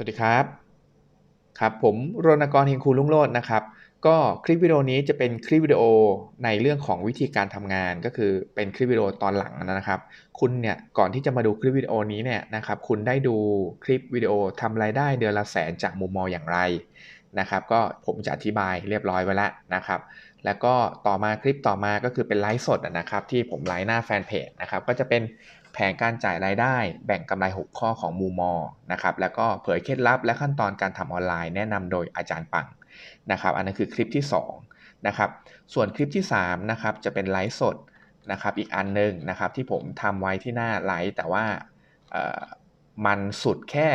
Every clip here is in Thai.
สวัสดีครับ ครับผมรณกรเฮงคูลุงโลดนะครับ ก็คลิปวิดีโอนี้จะเป็นคลิปวิดีโอในเรื่องของวิธีการทำงานก็คือเป็นคลิปวิดีโอตอนหลังนะครับ คุณเนี่ยก่อนที่จะมาดูคลิปวิดีโอนี้เนี่ยนะครับคุณได้ดูคลิปวิดีโอทำรายได้เดือนละแสนจากมุมมองอย่างไรนะครับ ก็ผมจะอธิบายเรียบร้อยไว้แล้วนะครับ แล้วก็ต่อมาคลิปต่อมาก็คือเป็นไลฟ์สดนะครับ ที่ผมไลฟ์หน้าแฟนเพจนะครับก็จะเป็น ผนการจ่ายรายได้แบ่งกำไร 6 ข้อของมูมอนะครับแล้วก็เผยเคล็ดลับและขั้นตอนการทำออนไลน์แนะนำโดยอาจารย์ปังนะครับอันนั้นคือคลิปที่2นะครับส่วนคลิปที่3นะครับจะเป็นไลฟ์สดนะครับอีกอันนึงนะครับที่ผมทำไว้ที่หน้าไลฟ์แต่ว่ามันสุดแค่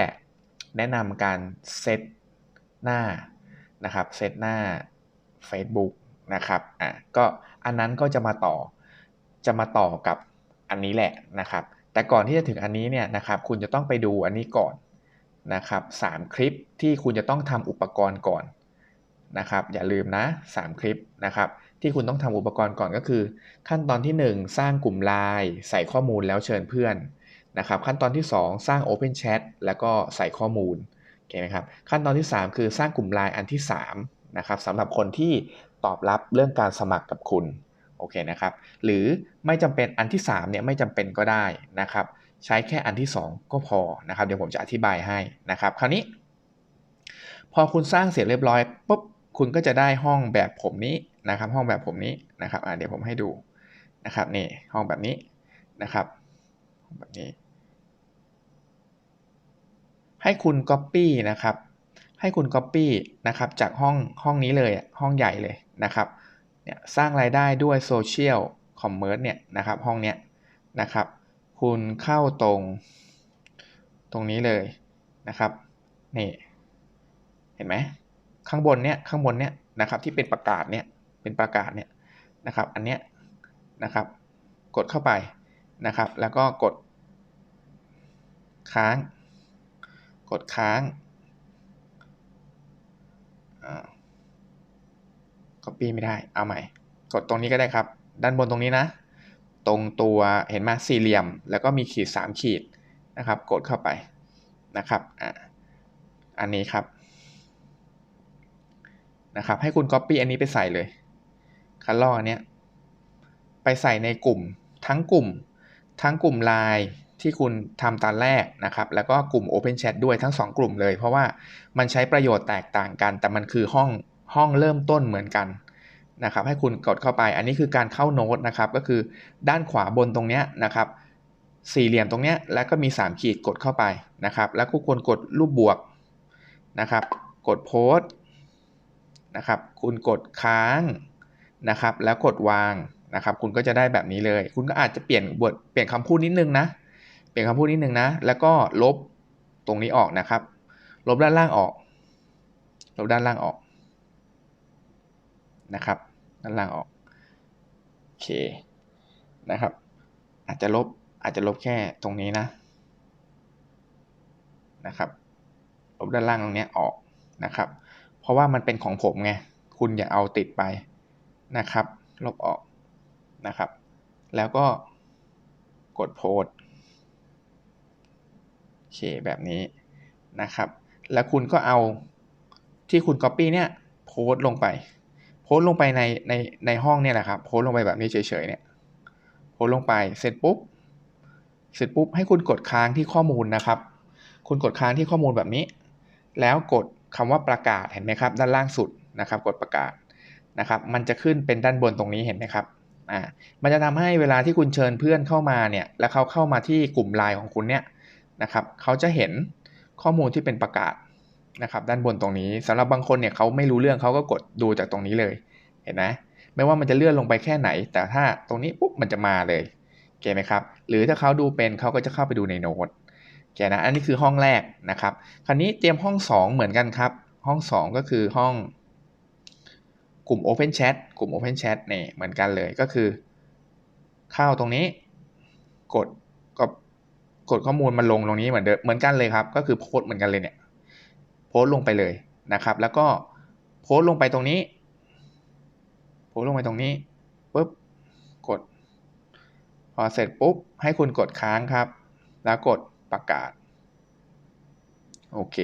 แนะนำการเซตหน้านะครับเซตหน้า Facebook นะครับอะก็อันนั้นก็จะมาต่อจะมาต่อกับอันนี้แหละนะครับ แต่ก่อนที่จะถึงอันนี้เนี่ยนะครับคุณจะต้องไปดูอันนี้ก่อนนะครับสคลิปที่คุณจะต้องทำอุปกรณ์ก่อนนะครับอย่าลืมนะ 3 คลิปนะครับที่คุณต้องทำอุปกรณ์ก่อนก็คือ ขั้นตอนที่ 1 สร้างกลุ่มไลน์ใส่ข้อมูลแล้วเชิญเพื่อนนะครับขั้นตอนที่ 2 สร้าง Open Chat แล้วก็ใส่ข้อมูลโอเคไหมครับขั้นตอนที่ 3 คือสร้างกลุ่มไลน์อันที่3นะครับสำหรับคนที่ตอบรับเรื่องการสมัครกับคุณ โอเคนะครับหรือไม่จำเป็นอันที่3เนี่ยไม่จำเป็นก็ได้นะครับใช้แค่อันที่ 2 ก็พอนะครับเดี๋ยวผมจะอธิบายให้นะครับคราวนี้ พอคุณสร้างเสร็จเรียบร้อยปุ๊บคุณก็จะได้ห้องแบบผมนี้นะครับห้องแบบผมนี้นะครับเดี๋ยวผมให้ดูนะครับนี่ห้องแบบนี้นะครับแบบนี้ ให้คุณ Copy นะครับให้คุณ Copy นะครับจากห้องห้องนี้เลยห้องใหญ่เลยนะครับ เนี่ยสร้างรายได้ด้วยโซเชียลคอมเมอร์สเนี่ยนะครับห้องเนี้ยนะครับ คุณเข้าตรงตรงนี้เลยนะครับนี่เห็นไหมข้างบนเนี้ยข้างบนเนี้ยนะครับที่เป็นประกาศเนี้ยเป็นประกาศเนี้ยนะครับอันเนี้ยนะครับกดเข้าไปนะครับ แล้วก็กด ค้าง กดค้าง Copy ไม่ได้เอาใหม่ กดตรงนี้ก็ได้ครับ ด้านบนตรงนี้นะ ตรงตัวเห็นไหมสี่เหลี่ยม แล้วก็มีขีด 3 ขีดนะครับ กดเข้าไปนะครับอะอันนี้ครับนะครับ ให้คุณ Copy อันนี้ไปใส่เลยคันลอกอันเนี้ยไปใส่ในกลุ่มทั้งกลุ่ม ทั้งกลุ่ม Line ที่คุณทำตอนแรกนะครับ แล้วก็กลุ่ม Open Chat ด้วยทั้ง 2 กลุ่มเลย เพราะว่ามันใช้ประโยชน์แตกต่างกัน แต่มันคือห้อง ห้องเริ่มต้นเหมือนกันนะครับให้คุณกดเข้าไปอันนี้คือการเข้าโน้ตนะครับก็คือด้านขวาบนตรงนี้นะครับสี่เหลี่ยมตรงนี้แล้วก็มี 3 ขีดกดเข้าไปนะครับแล้วก็ควรกดรูปบวกนะครับกดโพสนะครับคุณกดค้างนะครับแล้วกดวางนะครับคุณก็จะได้แบบนี้เลย คุณก็อาจจะเปลี่ยนบทเปลี่ยนคำพูดนิดนึงนะเปลี่ยนคำพูดนิดนึงนะแล้วก็ลบตรงนี้ออกนะครับ ลบด้านล่างออก ลบด้านล่างออก นะครับ ด้านล่างออก โอเค นะครับ อาจจะลบ อาจจะลบแค่ตรงนี้นะ นะครับ ลบด้านล่างตรงนี้ออกนะครับ เพราะว่ามันเป็นของผมไง คุณอย่าเอาติดไปนะครับ ลบออกนะครับ แล้วก็กดโพสโอเคแบบนี้นะครับ แล้วคุณก็เอาที่คุณ Copy เนี่ยโพสลงไป โพสลงไปในในในห้องเนี่ยแหละครับโพสลงไปแบบนี้เฉยๆเนี่ยโพสลงไปเสร็จปุ๊บเสร็จปุ๊บให้คุณกดค้างที่ข้อมูลนะครับ คุณกดค้างที่ข้อมูลแบบนี้ แล้วกดคำว่าประกาศเห็นไหมครับ ด้านล่างสุดนะครับ กดประกาศนะครับ มันจะขึ้นเป็นด้านบนตรงนี้เห็นไหมครับอ่ามันจะทำให้เวลาที่คุณเชิญเพื่อนเข้ามาเนี่ยแล้วเขาเข้ามาที่กลุ่มไลน์ของคุณเนี่ยนะครับเขาจะเห็นข้อมูลที่เป็นประกาศ นะครับด้านบนตรงนี้สำหรับบางคนเนี่ยเขาไม่รู้เรื่องเขาก็กดดูจากตรงนี้เลย เห็นไหมไม่ว่ามันจะเลื่อนลงไปแค่ไหน แต่ถ้าตรงนี้ปุ๊บมันจะมาเลยโอเคไหมครับ หรือถ้าเขาดูเป็นเขาก็จะเข้าไปดูในโน้ตโอเคนะอันนี้คือห้องแรกนะครับ คราวนี้เตรียมห้อง 2 เหมือนกันครับ ห้อง 2 ก็คือห้องกลุ่ม Open Chat กลุ่ม Open Chat เนี่ยเหมือนกันเลยก็คือ เข้าตรงนี้ กดก็กดข้อมูลมาลงตรงนี้เหมือนเดิมเหมือนกันเลยครับ ก็คือโพสเหมือนกันเลยเนี่ย พสต์ลงไปเลยนะครับ แล้วก็โพสต์ลงไปตรงนี้ โพสต์ลงไปตรงนี้ปุ๊บกด พอเสร็จปุ๊บ ให้คุณกดค้างครับ แล้วกดประกาศโอเค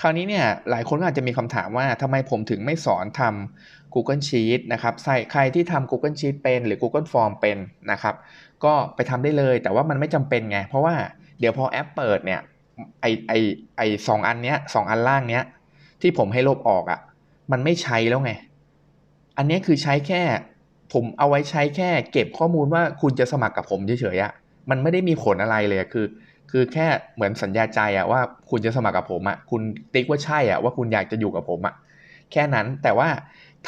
คราวนี้เนี่ยหลายคนอาจจะมีคำถามว่าทำไมผมถึงไม่สอนทำ Google Sheet นะครับใใครที่ทำ Google Sheet เป็นหรือ Google Form เป็นนะครับ ก็ไปทำได้เลย แต่ว่ามันไม่จำเป็นไง เพราะว่าเดี๋ยวพอแอปเปิดเนี่ย ไอไอไอสองอันเนี้ยสองอันล่างเนี้ย ที่ผมให้ลบออกอะ่ะ มันไม่ใช้แล้วไง อันนี้คือใช้แค่ ผมเอาไว้ใช้แค่ เก็บข้อมูลว่าคุณจะสมัครกับผมเฉยๆอะ่ะมันไม่ได้มีผลอะไรเลยคือ คือแค่เหมือนสัญญาใจอะว่าคุณจะสมัครกับผมอะคุณติ๊กว่าใช่อะว่าคุณอยากจะอยู่กับผมอะแค่นั้นแต่ว่า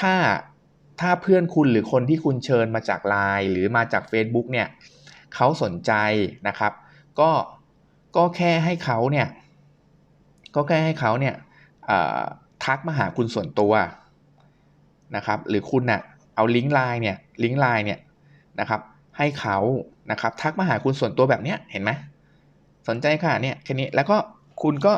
ถ้าถ้าเพื่อนคุณหรือคนที่คุณเชิญมาจากไลน์หรือมาจาก Facebook เนี่ยเขาสนใจนะครับ ก็ ก็แค่ให้เขาเนี่ย ก็แค่ให้เขาเนี่ยทักมาหาคุณส่วนตัวนะครับ หรือคุณนะ่ะเอาลิงก์ไลน์เนี่ยลิงก์ไลน์เนี่ยนะครับ ให้เขานะครับ ทักมาหาคุณส่วนตัวแบบเนี้ยเห็นไหมสนใจค่ะเนี่ยแค่นี้แล้วก็คุณก็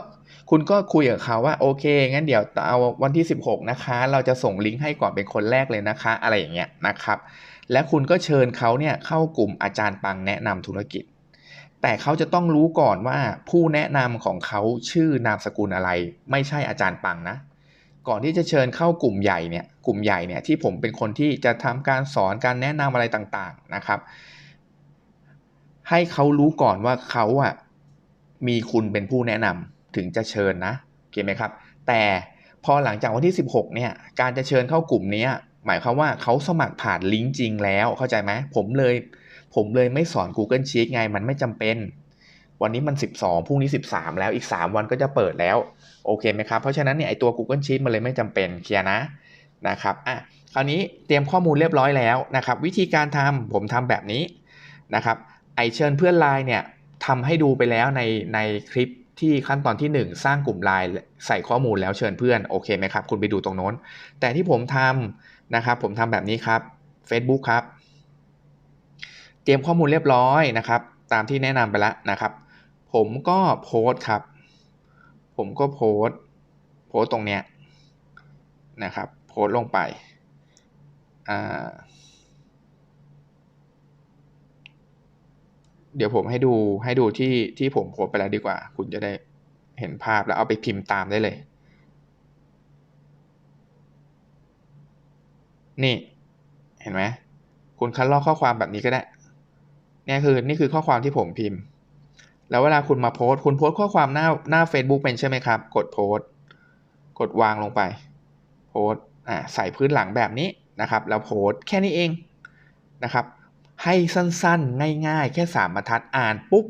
คุณก็คุยกับเขาว่าโอเคงั้นเดี๋ยวเอาวันที่ 16 นะคะ เราจะส่งลิงก์ให้ก่อนเป็นคนแรกเลยนะคะ อะไรอย่างเงี้ยนะครับ และคุณก็เชิญเขาเนี่ยเข้ากลุ่มอาจารย์ปังแนะนำธุรกิจ แต่เขาจะต้องรู้ก่อนว่าผู้แนะนำของเขาชื่อนามสกุลอะไร ไม่ใช่อาจารย์ปังนะ ก่อนที่จะเชิญเข้ากลุ่มใหญ่เนี่ยกลุ่มใหญ่เนี่ยที่ผมเป็นคนที่จะทำการสอนการแนะนำอะไรต่างๆนะครับ ให้เขารู้ก่อนว่าเขาอะมีคุณเป็นผู้แนะนำถึงจะเชิญนะเก็ตไหมครับ แต่พอหลังจากวันที่ 16เนี่ยการจะเชิญเข้ากลุ่มนี้หมายความว่าเขาสมัครผ่านลิงก์จริงแล้วเข้าใจไหมผมเลย ผมเลยไม่สอน Google Sheet ไงมันไม่จำเป็น วันนี้มัน 12พรุ่งนี้ 13 แล้วอีก 3 วันก็จะเปิดแล้ว โอเคไหมครับ เพราะฉะนั้นเนี่ยไอตัว Google Sheet มันเลยไม่จำเป็นเคลียร์นะนะครับอะคราวนี้เตรียมข้อมูลเรียบร้อยแล้วนะครับ วิธีการทำผมทำแบบนี้นะครับไอเชิญเพื่อนไลน์เนี่ยทำให้ดูไปแล้วในในคลิปที่ขั้นตอนที่ 1 สร้างกลุ่มไลน์ใส่ข้อมูลแล้วเชิญเพื่อนโอเคไหมครับ คุณไปดูตรงโน้น แต่ที่ผมทำนะครับผมทำแบบนี้ครับ Facebook ครับ เตรียมข้อมูลเรียบร้อยนะครับ ตามที่แนะนำไปแล้วนะครับ ผมก็โพสครับ ผมก็โพสโพสตรงเนี้ยนะครับ โพสลงไปอ่าเดี๋ยวผมให้ดูให้ดูที่ที่ผมโพสไปแล้วดีกว่า คุณจะได้เห็นภาพแล้วเอาไปพิมพ์ตามได้เลย นี่ เห็นไหมคุณคัดลอกข้อความแบบนี้ก็ได้ นี่ยคือนี่คือข้อความที่ผมพิมพ์ แล้วเวลาคุณมาโพสคุณโพสข้อความหน้าหน้า Facebook เป็นใช่ไหมครับ กดโพสกดวางลงไป โพสอ่าใส่พื้นหลังแบบนี้นะครับ แล้วโพสแค่นี้เองนะครับ ให้สั้นๆ ง่ายๆ แค่สามบรรทัดอ่านปุ๊บ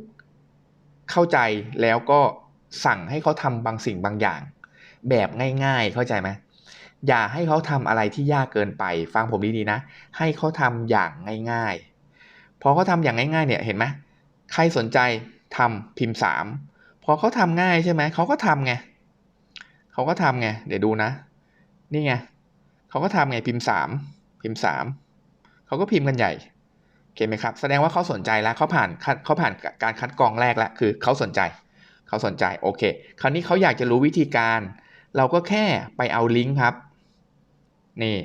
เข้าใจแล้วก็สั่งให้เขาทำบางสิ่งบางอย่าง แบบง่ายๆ เข้าใจไหมอย่าให้เขาทำอะไรที่ยากเกินไป ฟังผมดีๆนะ ให้เขาทำอย่างง่ายๆ พอเขาทำอย่างง่ายๆเนี่ยเห็นไหมใครสนใจทำพิมพ์สามพอเขาทำง่ายใช่ไหมเขาก็ทำไงเขาก็ทำไงเดี๋ยวดูนะ นี่ไงเขาก็ทำไงพิมพ์สามพิมพ์สามเขาก็พิมพ์กันใหญ่โอเคไหมครับ แสดงว่าเขาสนใจแล้วเขาผ่านเขาผ่านการคัดกรองแรกแล้วคือเขาสนใจเขาสนใจโอเค คราวนี้เขาอยากจะรู้วิธีการ เราก็แค่ไปเอาลิงก์ครับนี่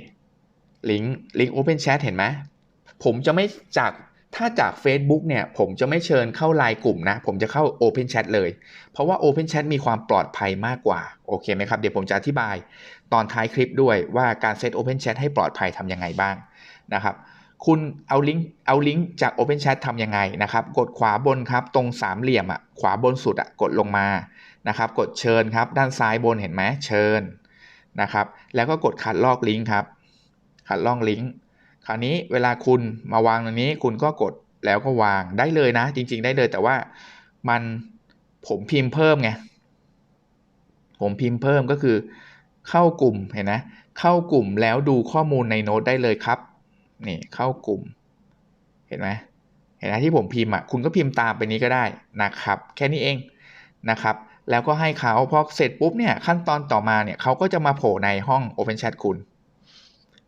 ลิงก์ลิงก์ Open Chat เห็นไหมผมจะไม่จาก ถ้าจาก Facebook เนี่ยผมจะไม่เชิญเข้าไลน์กลุ่มนะ ผมจะเข้า Open Chat เลย เพราะว่า Open Chat มีความปลอดภัยมากกว่า โอเคไหมครับ เดี๋ยวผมจะอธิบายตอนท้ายคลิปด้วยว่าการเซต Open Chat ให้ปลอดภัยทำยังไงบ้างนะครับคุณเอาลิงก์เอาลิงก์จาก Open Chat ทำยังไงนะครับ กดขวาบนครับ ตรงสามเหลี่ยมอะขวาบนสุดอะกดลงมานะครับ กดเชิญครับ ด้านซ้ายบนเห็นไหมเชิญนะครับ แล้วก็กดคัดลอกลิงก์ครับ คัดลอกลิงก์ คราวนี้เวลาคุณมาวางตรงนี้ คุณก็กดแล้วก็วางได้เลยนะ จริง ๆ ได้เลยแต่ว่ามันผมพิมพ์เพิ่มไงผมพิมพ์เพิ่มก็คือเข้ากลุ่มเห็นไหมเข้ากลุ่มแล้วดูข้อมูลในโน้ตได้เลยครับนี่เข้ากลุ่ม เห็นไหมเห็นไหมที่ผมพิมพ์อะคุณก็พิมพ์ตามไปนี้ก็ได้นะครับ แค่นี้เองนะครับ แล้วก็ให้เขาพอเสร็จปุ๊บเนี่ยขั้นตอนต่อมาเนี่ยเขาก็จะมาโผล่ในห้อง Open Chat คุณ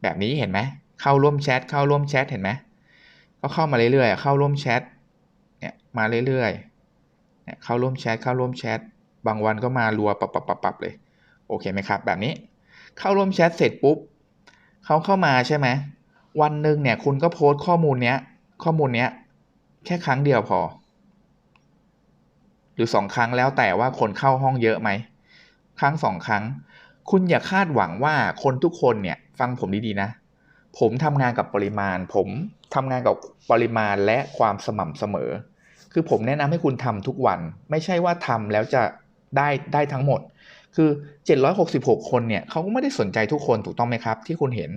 แบบนี้เห็นไหม เข้าร่วมแชทเข้าร่วมแชทเห็นไหมก็เข้ามาเรื่อยๆเข้าร่วมแชทเนี่ยมาเรื่อยๆเนี่ยเข้าร่วมแชทเข้าร่วมแชทบางวันก็มารัวปับปับปับปับเลยโอเคไหมครับ แบบนี้เข้าร่วมแชทเสร็จปุ๊บเขาเข้ามาใช่ไหมวันหนึ่งเนี่ยคุณก็โพสต์ข้อมูลเนี้ยข้อมูลเนี้ยแค่ครั้งเดียวพอ หรือสองครั้งแล้วแต่ว่าคนเข้าห้องเยอะไหมครั้งสองครั้ง คุณอย่าคาดหวังว่าคนทุกคนเนี่ยฟังผมดีๆนะ ผมทำงานกับปริมาณ ผมทำงานกับปริมาณและความสม่ำเสมอ คือผมแนะนำให้คุณทำทุกวัน ไม่ใช่ว่าทำแล้วจะได้ได้ทั้งหมด คือ 766 คนเนี่ยเขาก็ไม่ได้สนใจทุกคนถูกต้องไหมครับ ที่คุณเห็น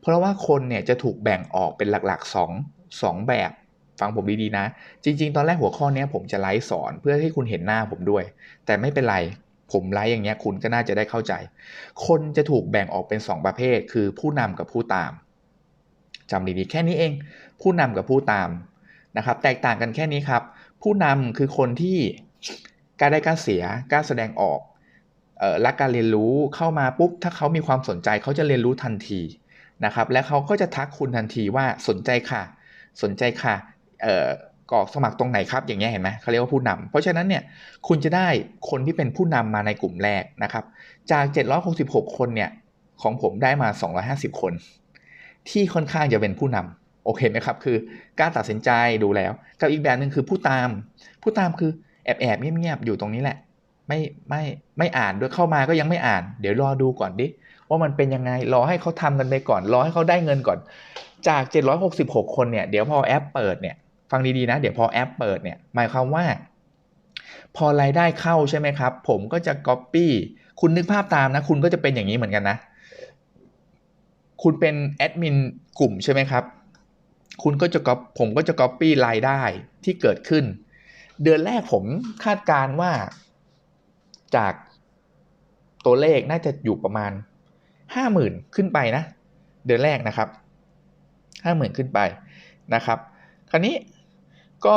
เพราะว่าคนเนี่ยจะถูกแบ่งออกเป็นหลักๆ 2 2 แบบฟังผมดีๆนะ จริง ๆ ตอนแรกหัวข้อนี้ผมจะไลฟ์สอนเพื่อให้คุณเห็นหน้าผมด้วย แต่ไม่เป็นไรผมไลฟ์อย่างเงี้ยคุณก็น่าจะได้เข้าใจ คนจะถูกแบ่งออกเป็น 2 ประเภท คือผู้นำกับผู้ตาม จำดีๆ แค่นี้เอง ผู้นำกับผู้ตามนะครับ แตกต่างกันแค่นี้ครับ ผู้นำคือคนที่กล้าได้กล้าเสียกล้าแสดงออกรักการเรียนรู้เข้ามาปุ๊บ ถ้าเขามีความสนใจเขาจะเรียนรู้ทันทีนะครับ และเขาก็จะทักคุณทันทีว่าสนใจค่ะ สนใจค่ะเอ่อกรอกสมัครตรงไหนครับอย่างเงี้ยเห็นไหมเขาเรียกว่าผู้นำเพราะฉะนั้นเนี่ยคุณจะได้คนที่เป็นผู้นำมาในกลุ่มแรกนะครับ จาก 766 คนเนี่ยของผมได้มา 250 คน ที่ค่อนข้างจะเป็นผู้นำโอเคไหมครับ คือการตัดสินใจดูแล้วกับอีกแบบหนึ่งคือผู้ตาม ผู้ตามคือแอบแอบเงียบๆอยู่ตรงนี้แหละ ไม่ไม่ไม่อ่านด้วยเข้ามาก็ยังไม่อ่าน เดี๋ยวรอดูก่อนดิว่ามันเป็นยังไงรอให้เขาทำกันไปก่อน รอให้เขาได้เงินก่อน จาก 766 คนเนี่ยเดี๋ยวพอแอปเปิดเนี่ยฟังดีๆนะ เดี๋ยวพอแอปเปิดเนี่ยหมายความว่า พอรายได้เข้าใช่ไหมครับ ผมก็จะ Copy คุณนึกภาพตามนะ คุณก็จะเป็นอย่างนี้เหมือนกันนะ คุณเป็นแอดมินกลุ่มใช่ไหมครับ คุณก็จะก๊อปผมก็จะ Copy รายได้ที่เกิดขึ้น เดือนแรกผมคาดการว่าจากตัวเลขน่าจะอยู่ประมาณห้าหมื่นขึ้นไปนะ เดือนแรกนะครับห้าหมื่นขึ้นไปนะครับ คราวนี้ก็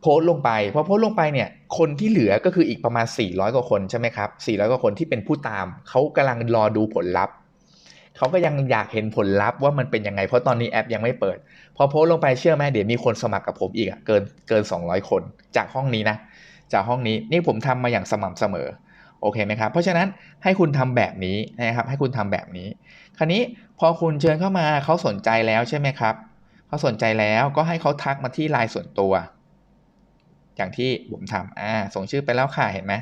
โพสต์ลงไปพอโพสต์ลงไปเนี่ยคนที่เหลือก็คืออีกประมาณ 400 กว่าคนใช่ไหมครับ400 กว่าคนที่เป็นผู้ตามเขากำลังรอดูผลลัพธ์ เขาก็ยังอยากเห็นผลลัพธ์ว่ามันเป็นยังไง เพราะตอนนี้แอปยังไม่เปิด พอโพสลงไปเชื่อไหมเดี๋ยวมีคนสมัครกับผมอีกอะเกินเกิน 200 คน จากห้องนี้นะ จากห้องนี้นี่ผมทำมาอย่างสม่ำเสมอโอเคไหมครับ เพราะฉะนั้นให้คุณทำแบบนี้นะครับให้คุณทำแบบนี้ คราวนี้พอคุณเชิญเข้ามาเขาสนใจแล้วใช่ไหมครับเขาสนใจแล้วก็ให้เขาทักมาที่ไลน์ส่วนตัว อย่างที่ผมทำอ่าส่งชื่อไปแล้วค่ะเห็นไหม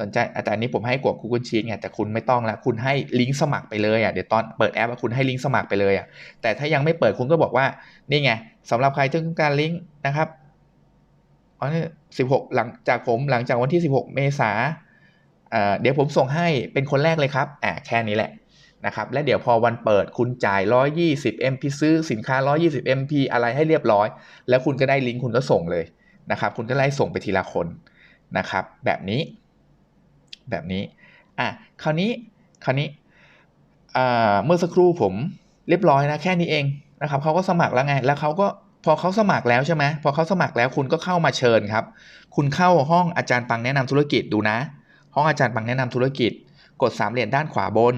สนใจแต่อันนี้ผมให้กด Google Sheet ไงแต่คุณไม่ต้องละคุณให้ลิงก์สมัครไปเลยอะเดี๋ยวตอนเปิดแอปคุณให้ลิงก์สมัครไปเลยอะแต่ถ้ายังไม่เปิดคุณก็บอกว่านี่ไงสำหรับใครที่ต้องการลิงก์นะครับอ๋อนี่สิบหกหลังจากผมหลังจากวันที่สิบหกเมษาเดี๋ยวผมส่งให้เป็นคนแรกเลยครับอ่าแค่นี้แหละนะครับและเดี๋ยวพอวันเปิดคุณจ่าย 120 MP ซื้อสินค้า 120 MP อะไรให้เรียบร้อย แล้วคุณก็ได้ลิงก์คุณก็ส่งเลยนะครับ คุณก็ไล่ส่งไปทีละคนนะครับ แบบนี้ แบบนี้อะคราวนี้คราวนี้เมื่อสักครู่ผมเรียบร้อยนะแค่นี้เองนะครับเขาก็สมัครแล้วไง แล้วเขาก็พอเขาสมัครแล้วใช่ไหมพอเขาสมัครแล้วคุณก็เข้ามาเชิญครับ คุณเข้าห้องอาจารย์ปังแนะนำธุรกิจดูนะ ห้องอาจารย์ปังแนะนำธุรกิจ กดสามเหลี่ยมด้านขวาบน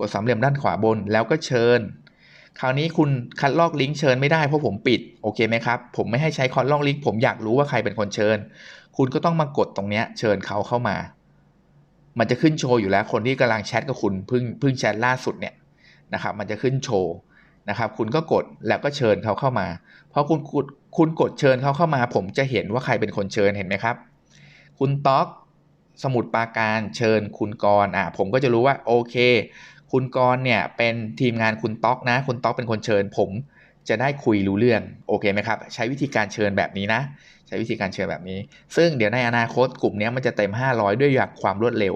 กดสามเหลี่ยมด้านขวาบนแล้วก็เชิญ คราวนี้คุณคัดลอกลิงก์เชิญไม่ได้เพราะผมปิดโอเคไหมครับผมไม่ให้ใช้คัดลอกลิงก์ผมอยากรู้ว่าใครเป็นคนเชิญ คุณก็ต้องมากดตรงนี้เชิญเขาเข้ามา มันจะขึ้นโชว์อยู่แล้ว คนที่กำลังแชทกับคุณเพิ่งเพิ่งแชทล่าสุดเนี่ยนะครับ มันจะขึ้นโชว์นะครับ คุณก็กดแล้วก็เชิญเขาเข้ามาพอคุณกดคุณกดเชิญเขาเข้ามา ผมจะเห็นว่าใครเป็นคนเชิญเห็นไหมครับ คุณต๊อกสมุดปาการเชิญคุณกรอะผมก็จะรู้ว่าโอเค คุณกรเนี่ยเป็นทีมงานคุณต๊อกนะ คุณต๊อกเป็นคนเชิญ ผมจะได้คุยรู้เรื่องโอเคไหมครับ ใช้วิธีการเชิญแบบนี้นะ ใช้วิธีการเชิญแบบนี้ ซึ่งเดี๋ยวในอนาคตกลุ่มนี้มันจะเต็ม 500 ด้วยอยางความรวดเร็ว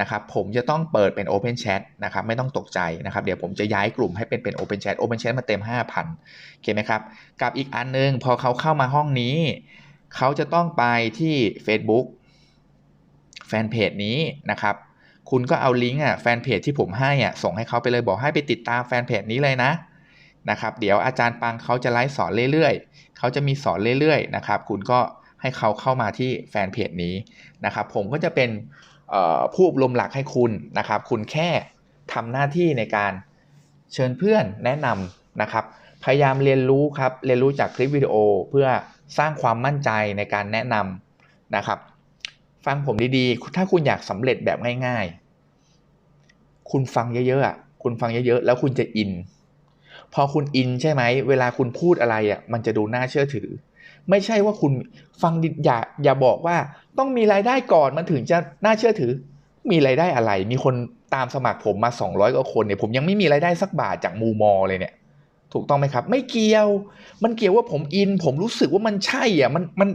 นะครับผมจะต้องเปิดเป็น Open Chat นะครับไม่ต้องตกใจนะครับเดี๋ยวผมจะย้ายกลุ่มให้เป็นเป็น Open Chat Open Chat มาเต็ม 5,000โอเคไหมครับกับอีกอันนึงพอเขาเข้ามาห้องนี้ เขาจะต้องไปที่ Facebook แฟนเพจนี้นะครับคุณก็เอาลิงก์อะแฟนเพจที่ผมให้อะส่งให้เขาไปเลยบอกให้ไปติดตามแฟนเพจนี้เลยนะ นะครับเดี๋ยวอาจารย์ปังเขาจะไลฟ์สอนเรื่อยๆเขาจะมีสอนเรื่อยๆนะครับคุณก็ให้เขาเข้ามาที่แฟนเพจนี้นะครับผมก็จะเป็นผู้อบรมหลักให้คุณนะครับ คุณแค่ทำหน้าที่ในการเชิญเพื่อนแนะนำนะครับ พยายามเรียนรู้ครับเรียนรู้จากคลิปวิดีโอเพื่อสร้างความมั่นใจในการแนะนำนะครับ ฟังผมดีๆ ถ้าคุณอยากสำเร็จแบบง่ายๆ คุณฟังเยอะๆคุณฟังเยอะๆ แล้วคุณจะอิน พอคุณอินใช่ไหม เวลาคุณพูดอะไรอะมันจะดูน่าเชื่อถือ ไม่ใช่ว่าคุณฟังอย่าอย่าบอกว่าต้องมีรายได้ก่อนมันถึงจะน่าเชื่อถือ มีรายได้อะไร มีคนตามสมัครผมมา 200กว่าคนเนี่ยผมยังไม่มีรายได้สักบาทจากมูมอเลยเนี่ยถูกต้องไหมครับ ไม่เกี่ยว มันเกี่ยวว่าผมอิน ผมรู้สึกว่ามันใช่อะมันมัน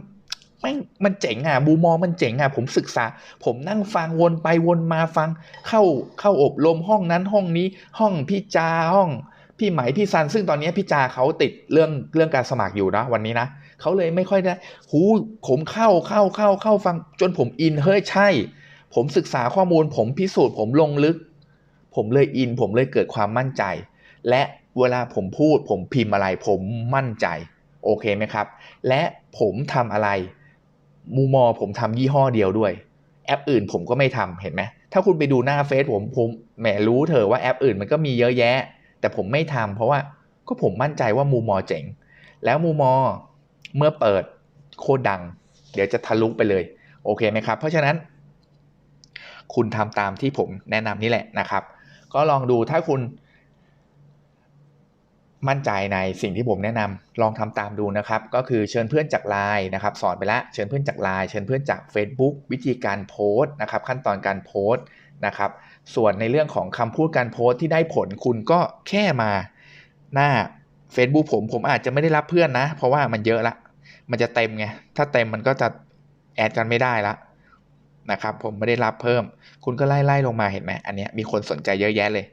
มันมันเจ๋งอะบูมอมันเจ๋งอะผมศึกษา ผมนั่งฟังวนไปวนมาฟัง เข้าเข้าอบรมห้องนั้นห้องนี้ ห้องพี่จาห้อง พี่ไหมพี่ซัน ซึ่งตอนนี้พี่จาเขาติดเรื่องเรื่องการสมัครอยู่นะวันนี้นะเขาเลยไม่ค่อยได้หูผมเข้าเข้าเข้าเข้าฟังจนผมอินเฮ้ยใช่ ผมศึกษาข้อมูล ผมพิสูจน์ผมลงลึก ผมเลยอิน ผมเลยเกิดความมั่นใจ และเวลาผมพูด ผมพิมพ์อะไร ผมมั่นใจโอเคไหมครับ และผมทำอะไรมูมอผมทำยี่ห้อเดียวด้วย แอปอื่นผมก็ไม่ทำเห็นไหมถ้าคุณไปดูหน้าเฟซผมผมแหมรู้เถอะว่าแอปอื่นมันก็มีเยอะแยะ แต่ผมไม่ทำเพราะว่าก็ผมมั่นใจว่ามูมอเจ๋ง แล้วมูมอเมื่อเปิดโคดัง เดี๋ยวจะทะลุไปเลย โอเคไหมครับ เพราะฉะนั้น คุณทำตามที่ผมแนะนำนี่แหละนะครับ ก็ลองดูถ้าคุณมั่นใจในสิ่งที่ผมแนะนำลองทำตามดูนะครับ ก็คือเชิญเพื่อนจากไลน์นะครับ สอนไปแล้วเชิญเพื่อนจากไลน์เชิญเพื่อนจาก Facebook วิธีการโพสต์นะครับ ขั้นตอนการโพสต์นะครับ ส่วนในเรื่องของคำพูดการโพสต์ที่ได้ผลคุณก็แค่มาหน้า Facebook ผมผมอาจจะไม่ได้รับเพื่อนนะ เพราะว่ามันเยอะละ มันจะเต็มไง ถ้าเต็มมันก็จะแอดกันไม่ได้ละนะครับ ผมไม่ได้รับเพิ่ม คุณก็ไล่ไล่ลงมาเห็นไหมอันนี้มีคนสนใจเยอะแยะเลย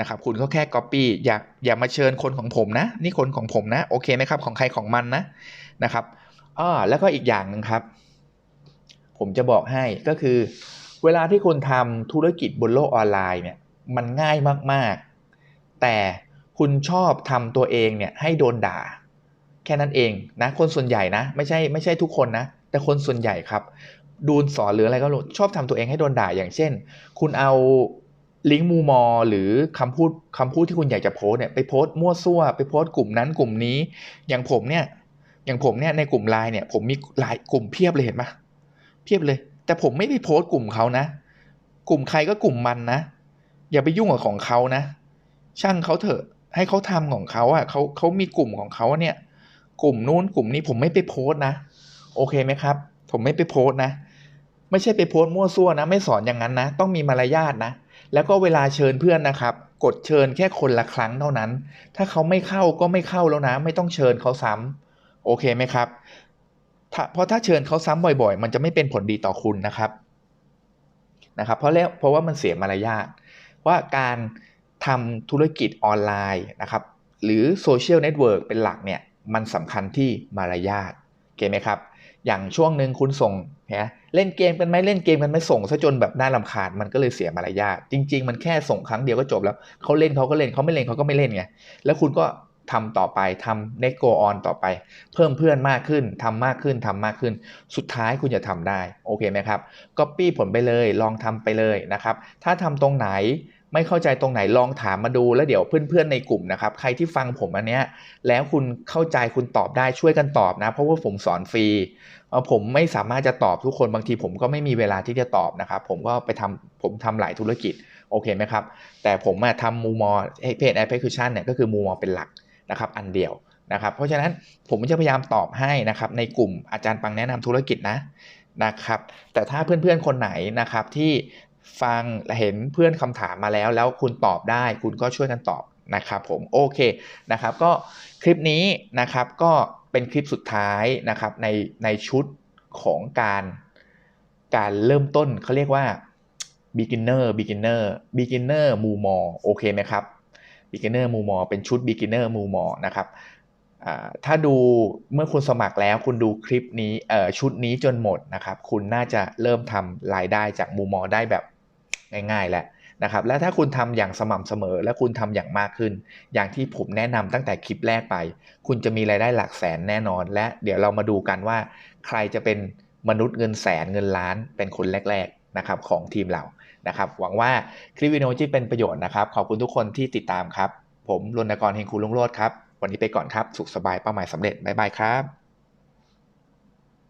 นะครับ คุณก็แค่ Copy อย่าอย่ามาเชิญคนของผมนะ นี่คนของผมนะ โอเคไหมครับ ของใครของมันนะนะครับอ้อแล้วก็อีกอย่างหนึ่งครับ ผมจะบอกให้ก็คือ เวลาที่คุณทำธุรกิจบนโลกออนไลน์เนี่ยมันง่ายมากๆ แต่คุณชอบทำตัวเองเนี่ยให้โดนด่า แค่นั้นเองนะคนส่วนใหญ่นะ ไม่ใช่ไม่ใช่ทุกคนนะ แต่คนส่วนใหญ่ครับ ดูนสอนหรืออะไรก็ชอบทำตัวเองให้โดนด่าอย่างเช่น คุณเอาลิงก์มูมอหรือคำพูดคำพูดที่คุณอยากจะโพสเนี่ยไปโพสมั่วซั่วไปโพสกลุ่มนั้นกลุ่มนี้ อย่างผมเนี่ยอย่างผมเนี่ยในกลุ่มไลน์เนี่ยผมมีหลายกลุ่มเพียบเลยเห็นไหมเพียบเลย แต่ผมไม่ได้โพสกลุ่มเขานะ กลุ่มใครก็กลุ่มมันนะ อย่าไปยุ่งกับของเขานะ ช่างเขาเถอะ ให้เขาทำของเขาอะเขาเขามีกลุ่มของเขาเนี่ย กลุ่มนู้นกลุ่มนี้ผมไม่ไปโพสนะ โอเคไหมครับ ผมไม่ไปโพสนะ ไม่ใช่ไปโพสมั่วซั่วนะ ไม่สอนอย่างนั้นนะ ต้องมีมารยาทนะ แล้วก็เวลาเชิญเพื่อนนะครับ กดเชิญแค่คนละครั้งเท่านั้น ถ้าเขาไม่เข้าก็ไม่เข้าแล้วนะ ไม่ต้องเชิญเขาซ้ำโอเคไหมครับ เพราะถ้าเชิญเขาซ้ำบ่อยๆ มันจะไม่เป็นผลดีต่อคุณนะครับนะครับ เพราะแล้วเพราะว่ามันเสียมารยาทว่าการทำธุรกิจออนไลน์นะครับ หรือโซเชียลเน็ตเวิร์กเป็นหลักเนี่ยมันสำคัญที่มารยาทโอเคไหมครับ อย่างช่วงหนึ่งคุณส่งนะเล่นเกมกันไหมเล่นเกมกันไหมส่งซะจนแบบน่าลำคาญมันก็เลยเสียมารยาทจริง ๆ มันแค่ส่งครั้งเดียวก็จบแล้วเขาเล่นเขาก็เล่นเขาไม่เล่นเขาก็ไม่เล่นไงแล้วคุณก็ ทำต่อไปทำ next go on ต่อไป เพิ่มเพื่อนมากขึ้นทำมากขึ้นทำมากขึ้น สุดท้ายคุณจะทำได้ โอเคไหมครับ copy ผลไปเลยลองทำไปเลยนะครับ ถ้าทำตรงไหนไม่เข้าใจตรงไหนลองถามมาดูแล้วเดี๋ยวเพื่อนๆในกลุ่มนะครับ ใครที่ฟังผมอันเนี้ยแล้วคุณเข้าใจคุณตอบได้ช่วยกันตอบนะ เพราะว่าผมสอนฟรีผมไม่สามารถจะตอบทุกคนบางทีผมก็ไม่มีเวลาที่จะตอบนะครับ ผมก็ไปทำผมทำหลายธุรกิจโอเคไหมครับ แต่ผมมาทำมูมอเพจแอปพลิเคชันเนี่ยก็คือมูมอเป็นหลัก นะครับอันเดียวนะครับ เพราะฉะนั้นผมจะพยายามตอบให้นะครับในกลุ่มอาจารย์ปังแนะนำธุรกิจนะนะครับ แต่ถ้าเพื่อนๆคนไหนนะครับที่ฟังเห็นเพื่อนคำถามมาแล้ว แล้วคุณตอบได้คุณก็ช่วยกันตอบนะครับผมโอเคนะครับก็คลิปนี้นะครับก็เป็นคลิปสุดท้ายนะครับในในชุดของการการเริ่มต้นเขาเรียกว่า beginner beginner beginner มูมอโอเคไหมครับ beginner มูมอเป็นชุด beginner มูมอนะครับถ้าดูเมื่อคุณสมัครแล้วคุณดูคลิปนี้ชุดนี้จนหมดนะครับ คุณน่าจะเริ่มทำรายได้จากมูมอได้แบบง่ายๆแล้วนะครับ และถ้าคุณทำอย่างสม่ำเสมอ และคุณทำอย่างมากขึ้น อย่างที่ผมแนะนำตั้งแต่คลิปแรกไป คุณจะมีรายได้หลักแสนแน่นอน และเดี๋ยวเรามาดูกันว่า ใครจะเป็นมนุษย์เงินแสนเงินล้านเป็นคนแรก ๆนะครับของทีมเรา นะครับ หวังว่าคลิปวิดีโอที่เป็นประโยชน์นะครับ ขอบคุณทุกคนที่ติดตามครับ ผมรณกรเฮงคูลุงโรดครับ วันนี้ไปก่อนครับ สุขสบายเป้าหมายสำเร็จ บ๊ายบายครับ